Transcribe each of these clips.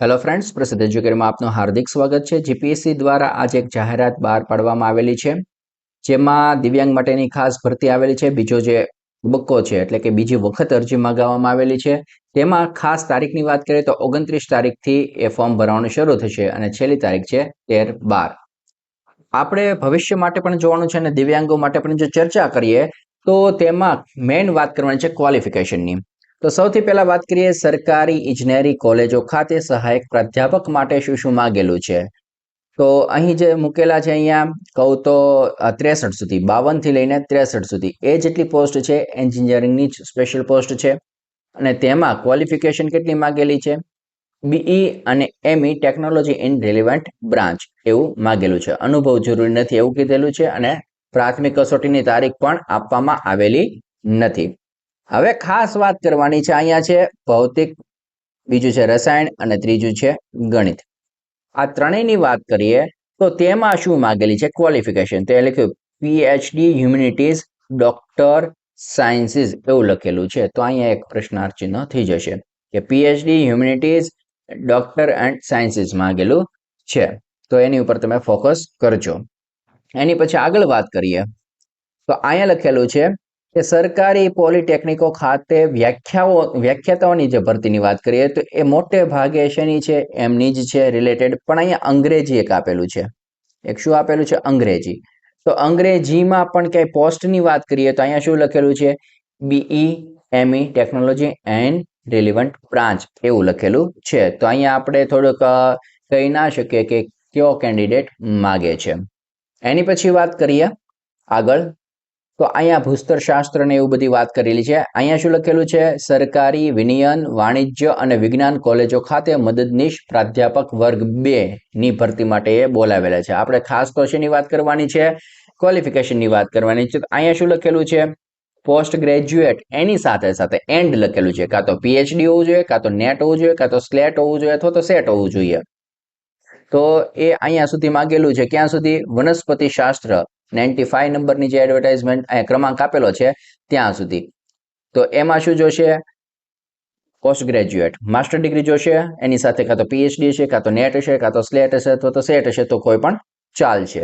Hello friends પ્રસિદ્ધ એજ્યુકેટરમાં આપનું હાર્દિક સ્વાગત છે. જીપીએસસી દ્વારા આજે એક જાહેરાત બહાર પાડવામાં આવેલી છે. જેમાં દિવ્યાંગ માટેની ખાસ ભરતી આવેલી છે. બીજો જે તબક્કો છે, એટલે કે બીજી વખત અરજી મંગાવવામાં આવેલી છે. તેમાં ખાસ તારીખની વાત કરીએ તો ઓગણત્રીસ તારીખથી એ ફોર્મ ભરવાનું શરૂ થશે અને છેલ્લી તારીખ છે તેર બાર. આપણે ભવિષ્ય માટે પણ જોવાનું છે અને દિવ્યાંગો માટે પણ જો ચર્ચા કરીએ તો તેમાં મેઇન વાત કરવાની છે ક્વોલિફિકેશનની તો સૌથી પહેલા વાત કરીએ સરકારી ઇજનેરી કોલેજો ખાતે સહાયક પ્રાધ્યાપક માટે શું શું માગેલું છે? તો અહીં જે મૂકેલા છે અહીંયા, કહું તો ત્રેસઠ સુધી, બાવનથી લઈને ત્રેસઠ સુધી. એ જેટલી પોસ્ટ છે, એન્જિનિયરિંગની જ સ્પેશિયલ પોસ્ટ છે. અને તેમાં ક્વોલિફિકેશન કેટલી માગેલી છે? બીઈ અને ME, technology in relevant branch, એવું માગેલું છે. અનુભવ જરૂરી નથી એવું કીધેલું છે અને પ્રાથમિક કસોટીની તારીખ પણ આપવામાં આવેલી નથી. હવે ખાસ વાત કરવાની છે અહીંયા છે ભૌતિક, બીજું છે રસાયણ અને ત્રીજું છે ગણિત. આ ત્રણેયની વાત કરીએ તો તેમાં શું માગેલી છે? ક્વોલિફિકેશન તે લખ્યું પીએચડી હ્યુમિનિટીઝ ડોક્ટર સાયન્સીસ એવું લખેલું છે. તો અહીંયા એક પ્રશ્નાર્થ ચિહ્ન થઈ જશે કે PhD humanities doctor and sciences માગેલું છે. તો એની ઉપર તમે ફોકસ કરજો. એની પછી આગળ વાત કરીએ. તો અહીંયા લખેલું છે કે સરકારી પોલિટેકનિકો ખાતે વ્યાખ્યાઓ, વ્યાખ્યાતાઓની જે ભરતીની વાત કરીએ, તો એ મોટે ભાગે શેની છે? એમની જ છે રિલેટેડ પણ અહીંયા અંગ્રેજી એક આપેલું છે. એક શું આપેલું છે? અંગ્રેજી. તો અંગ્રેજીમાં પણ ક્યાંય પોસ્ટની વાત કરીએ, તો અહીંયા શું લખેલું છે? BE ME technology and relevant branch એવું લખેલું છે. તો અહીંયા આપણે થોડુંક કહી ના શકીએ કે કયો કેન્ડિડેટ માગે છે. એની પછી વાત કરીએ આગળ. તો અહીંયા ભૂસ્તર શાસ્ત્ર ને એવું બધી વાત કરેલી છે. અહીંયા શું લખેલું છે? સરકારી વિનિયન, વાણિજ્ય અને વિજ્ઞાન કોલેજો ખાતે મદદનીશ પ્રાધ્યાપક વર્ગ બે ની ભરતી માટે એ બોલાવેલા છે. આપણે ખાસ તો શેની વાત કરવાની છે? ક્વોલિફિકેશનની વાત કરવાની છે. અહીંયા શું લખેલું છે? પોસ્ટ ગ્રેજ્યુએટ એની સાથે સાથે એન્ડ લખેલું છે. કાં તો પીએચડી હોવું જોઈએ, કાં તો નેટ હોવું જોઈએ, કાં તો સ્લેટ હોવું જોઈએ, અથવા તો સેટ હોવું જોઈએ. તો એ અહીંયા સુધી માગેલું છે. ક્યાં સુધી? વનસ્પતિ શાસ્ત્ર નાઇન્ટી ફાઈવ નંબરની જે એડવર્ટાઇઝમેન્ટ ક્રમાંક આપેલો છે, ત્યાં સુધી. તો એમાં શું જોશે? પોસ્ટ ગ્રેજ્યુએટ માસ્ટર ડિગ્રી જોશે, એની સાથે કાં તો પીએચડી છે કાં તો નેટ હશે, કાં તો સ્લેટ હશે, અથવા તો સેટ હશે, તો કોઈ પણ ચાલશે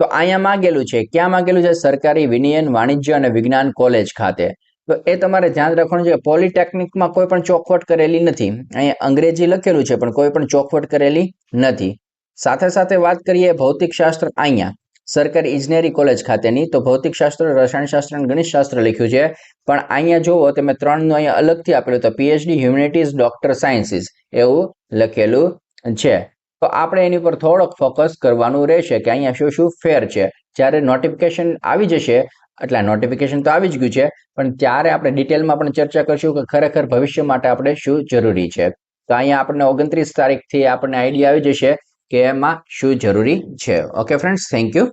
તો અહીંયા માગેલું છે, ક્યાં માગેલું છે? સરકારી વિનિયન વાણિજ્ય અને વિજ્ઞાન કોલેજ ખાતે. તો એ તમારે ધ્યાન રાખવાનું છે પોલિટેકનિકમાં કોઈ પણ ચોખવટ કરેલી નથી. અહીંયા અંગ્રેજી લખેલું છે, પણ કોઈ પણ ચોખવટ કરેલી નથી. સાથે સાથે વાત કરીએ ભૌતિક શાસ્ત્ર અહીંયા. સરકારી ઇજનેરી કોલેજ ખાતેની, તો ભૌતિકશાસ્ત્ર, રસાયણશાસ્ત્ર અને ગણિતશાસ્ત્ર લખ્યું છે. પણ અહીંયા જુઓ તમે ત્રણનું અહીંયા અલગથી આપેલું તો પીએચડી હ્યુમેનિટીઝ ડોક્ટર સાયન્સીસ એવું લખેલું છે. તો આપણે એની પર થોડોક ફોકસ કરવાનું રહેશે કે અહીંયા શું શું ફેર છે. જ્યારે નોટિફિકેશન આવી જશે, એટલે નોટિફિકેશન તો આવી જ ગયું છે, પણ ત્યારે આપણે ડિટેલમાં પણ ચર્ચા કરશું કે ખરેખર ભવિષ્ય માટે આપણે શું જરૂરી છે. તો અહીંયા આપણને ઓગણત્રીસ તારીખથી આપણને આઈડિયા આવી જશે કે એમાં શું જરૂરી છે? Okay friends thank you